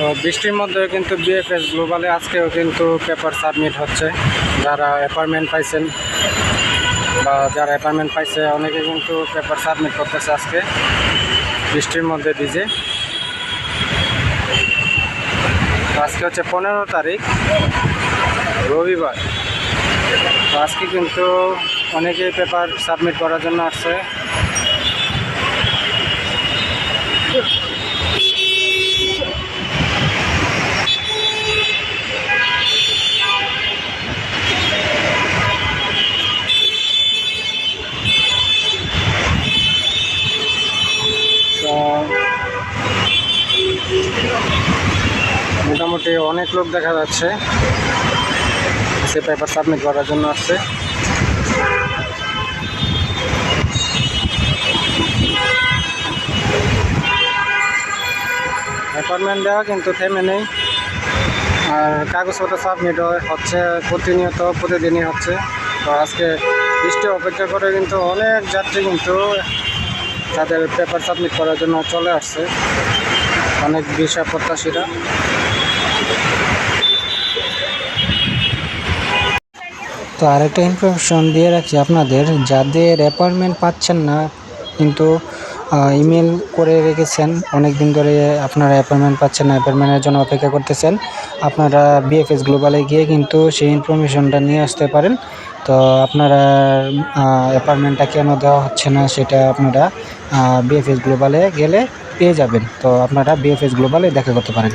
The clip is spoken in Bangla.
তো বৃষ্টির মধ্যে কিন্তু বিএফএস গ্লোবালে আজকেও কিন্তু পেপার সাবমিট হচ্ছে। যারা অ্যাপার্টমেন্ট পাইছেন বা যারা অ্যাপার্টমেন্ট পাইছে, অনেকে কিন্তু পেপার সাবমিট করতেছে আজকে। বৃষ্টির মধ্যে ভিজে আজকে হচ্ছে পনেরো তারিখ, রবিবার। আজকে কিন্তু অনেকেই পেপার সাবমিট করার জন্য আসছে তো মোটামুটি অনেক লোক দেখা যাচ্ছে। সে পেপার সাবমিট করার জন্য আসছে। অ্যাপয়েন্টমেন্ট দেওয়া কিন্তু থেমে নেই। আর কাগজপত্র সাবমিট হচ্ছে প্রতিনিয়ত, প্রতিদিনই হচ্ছে। তো আজকে বৃষ্টি অপেক্ষা করে কিন্তু অনেক যাত্রী কিন্তু তাদের পেপার সাবমিট করার জন্য চলে আসছে। অনেক বিষয় প্রত্যাশীরা। তো আরেকটা ইনফরমেশন দিয়ে রাখি আপনাদের, যাদের অ্যাপয়েন্টমেন্ট পাচ্ছেন না, কিন্তু ইমেল করে রেখেছেন অনেক দিন ধরে আপনারা অ্যাপয়েন্টমেন্ট পাচ্ছেন না অ্যাপয়েন্টমেন্টের জন্য অপেক্ষা করতেছেন, আপনারা বিএফএস গ্লোবালে গিয়ে কিন্তু সেই ইনফরমেশনটা নিয়ে আসতে পারেন। তো আপনারা অ্যাপয়েন্টমেন্টটা কেন দেওয়া হচ্ছে না, সেটা আপনারা বিএফএস গ্লোবালে গেলে পেয়ে যাবেন। তো আপনারা বিএফএস গ্লোবালে দেখা করতে পারেন।